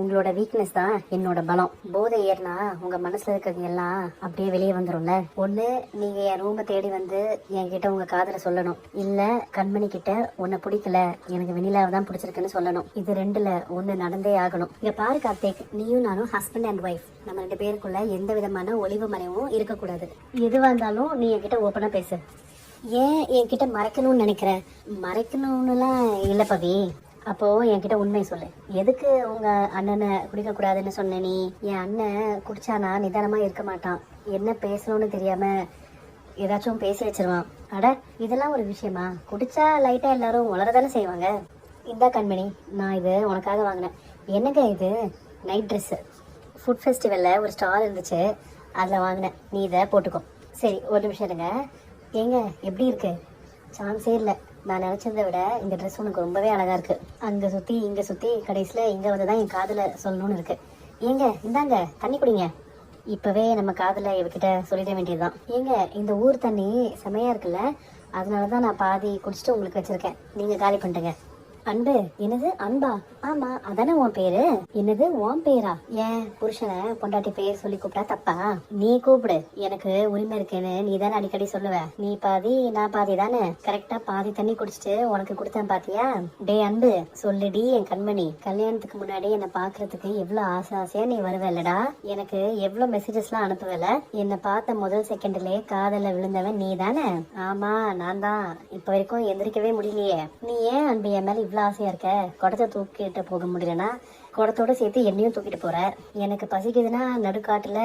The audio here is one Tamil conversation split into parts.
உங்களோட வீக்னஸ் தான் என்னோட பலம். போதை ஏறினா உங்க மனசுல இருக்கிறது எல்லாம் அப்படியே வெளியே வந்துரும்ல. ஒண்ணு நீங்க என் ரூமை தேடி வந்து என்கிட்ட உங்க காதல சொல்லணும். இல்ல கண்மணி கிட்ட உன்னை பிடிக்கல எனக்கு வெண்ணிலாவை தான் பிடிச்சிருக்குன்னு சொல்லணும். இது ரெண்டுல ஒண்ணு நடந்தே ஆகணும். இங்க பாரு கார்த்திக் நீயும் நானும் ஹஸ்பண்ட் அண்ட் ஒய்ஃப் நம்ம ரெண்டு பேருக்குள்ள எந்த விதமான ஒளிவு மறைவும் இருக்கக்கூடாது. எதுவா இருந்தாலும் நீ என்கிட்ட ஓப்பனா பேசு. ஏன் என்கிட்ட மறைக்கணும்னு நினைக்கிற? மறைக்கணும்னுலாம் இல்லை பவி. அப்போ என்கிட்ட உண்மை சொல்லு. எதுக்கு உங்க அண்ணனை குடிக்க கூடாதுன்னு சொன்ன நீ? என் அண்ணன் குடிச்சானா நிதானமா இருக்க மாட்டான். என்ன பேசணும்னு தெரியாம ஏதாச்சும் பேசி வச்சிருவான். அட இதெல்லாம் ஒரு விஷயமா? குடிச்சா லைட்டா எல்லாரும் வளரதானே செய்வாங்க? இந்த கண்மணி நான் இது உனக்காக வாங்கினேன். என்னங்க இது? நைட் ட்ரெஸ்ஸு ஃபுட் ஃபெஸ்டிவலில் ஒரு ஸ்டால் இருந்துச்சு. அதில் வாங்கினேன். நீ இதை போட்டுக்கோ. சரி ஒரு நிமிஷம் இருங்க. ஏங்க எப்படி இருக்கு? சான்ஸே இல்லை. நான் நினச்சதை விட இந்த ட்ரெஸ் உனக்கு ரொம்பவே அழகாக இருக்கு. அங்கே சுற்றி இங்கே சுற்றி கடைசியில் இங்கே வந்து தான் என் காதில் சொல்லணும்னு இருக்கு. ஏங்க இந்தாங்க தண்ணி குடிங்க. இப்போவே நம்ம காதில் இவகிட்ட சொல்லிட வேண்டியதுதான். ஏங்க இந்த ஊர் தண்ணி செமையாக இருக்குல்ல? அதனால தான் நான் பாதி குடிச்சிட்டு உங்களுக்கு வச்சுருக்கேன். நீங்கள் காலி பண்ணிட்டுங்க. அன்பு என்னது? அன்பா? ஆமா அதானே உன் பேரு? என்னது உன் பேரா? ஏன் புருஷனை பொண்டாட்டி பேர் சொல்லி கூப்பிட்டா தப்பா? நீ கூப்பிடு. எனக்கு உரிமை இருக்குன்னு நீ தானே அடிக்கடி சொல்லுவ. நீ பாதி நான் பாதி தானே கரெக்டா பாதி தண்ணி குடிச்சிட்டு உனக்கு கொடுத்தேன் பாத்தியா? டே அன்பு சொல்லுடி என் கண்மணி. கல்யாணத்துக்கு முன்னாடி என்னை பாக்குறதுக்கு எவ்வளவு ஆசை ஆசையா நீ வருவல்லடா எனக்கு எவ்வளவு மெசேஜஸ்லாம் அனுப்புவல என்னை பார்த்த முதல் செகண்ட்லயே காதல விழுந்தவன் நீ தானே ஆமா நான் தான் இப்ப வரைக்கும் எந்திரிக்கவே முடியலையே. நீ ஏன் அன்பு என் மேல இவ்வளவு ஆசையாக இருக்க? குடத்தை தூக்கிட்டு போக முடியலனா? குடத்தோட சேர்த்து என்னையும் தூக்கிட்டு போற. எனக்கு பசிக்குதுன்னா நடுக்காட்டுல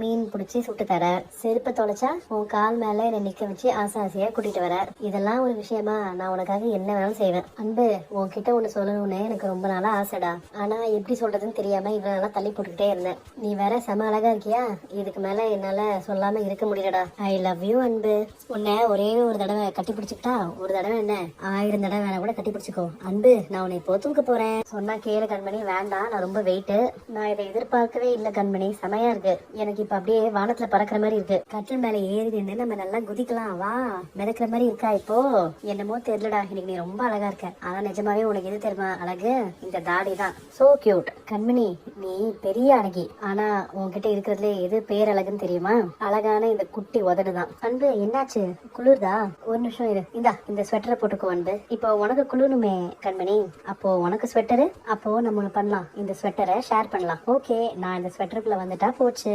மீன் பிடிச்சி சுட்டு தர. செருப்பை தொலைச்சா உன் கால் மேல என்னை நிக்க வச்சு ஆசை ஆசையா கூட்டிட்டு வர. இதெல்லாம் ஒரு விஷயமா நான் உனக்காக என்ன வேணாலும் செய்வேன். அன்பு உன்கிட்ட ஒண்ணு சொல்லணும்னு எனக்கு ரொம்ப நாளா ஆசைடா. ஆனா எப்படி சொல்றதுன்னு தெரியாம இவ்வளவு நாளா தள்ளி போட்டுக்கிட்டே இருந்தேன். நீ வேற செம அழகா இருக்கியா? இதுக்கு மேல என்னால சொல்லாம இருக்க முடியலடா. ஐ லவ் யூ அன்பு. உன்னை ஒரே ஒரு தடவை கட்டி பிடிச்சிக்கிட்டா ஒரு தடவை என்ன? ஆயிரம் தடவை வேணா கூட கட்டி பிடிச்சிக்கோ அன்பு நான் உன்னை இப்போ தூக்க போறேன். சொன்னா கேளு கண்மணி வேண்டாம். நான் ரொம்ப வெயிட் நான் இதை எதிர்பார்க்கவே இல்ல கண்மணி. செமையா இருக்கு. எனக்கு இப்ப அப்படியே வானத்துல பறக்கிற மாதிரி இருக்கு. கட்டில் மேல ஏறி நின்று நம்ம நல்லா குதிக்கலாம். வா மிதக்கிற மாதிரி இருக்கா இப்போ? என்னமோ தெரியலடா. இன்னைக்கு நீ ரொம்ப அழகா இருக்க. ஆனா நிஜமாவே உனக்கு எது தெரியுமா? அழகு? இந்த தாடி தான். சோ கியூட் கண்மணி நீ பெரிய அழகி. ஆனா உன்கிட்ட இருக்கிறதுல எது பேரழகுன்னு தெரியுமா? அழகான இந்த குட்டி உதடு தான். அன்பு என்னாச்சு? குளிர்தா? ஒரு நிமிஷம் இரு. இந்தா இந்த ஸ்வெட்டரை போட்டுக்கோ அன்பு. இப்போ உனக்கு குளிருமே கண்மணி. அப்போ உனக்கு ஸ்வெட்டரு அப்போ நம்ம பண்ணலாம். இந்த ஸ்வெட்டரை ஷேர் பண்ணலாம். ஓகே நான் இந்த ஸ்வெட்டருக்குள்ள வந்துட்டா போச்சு.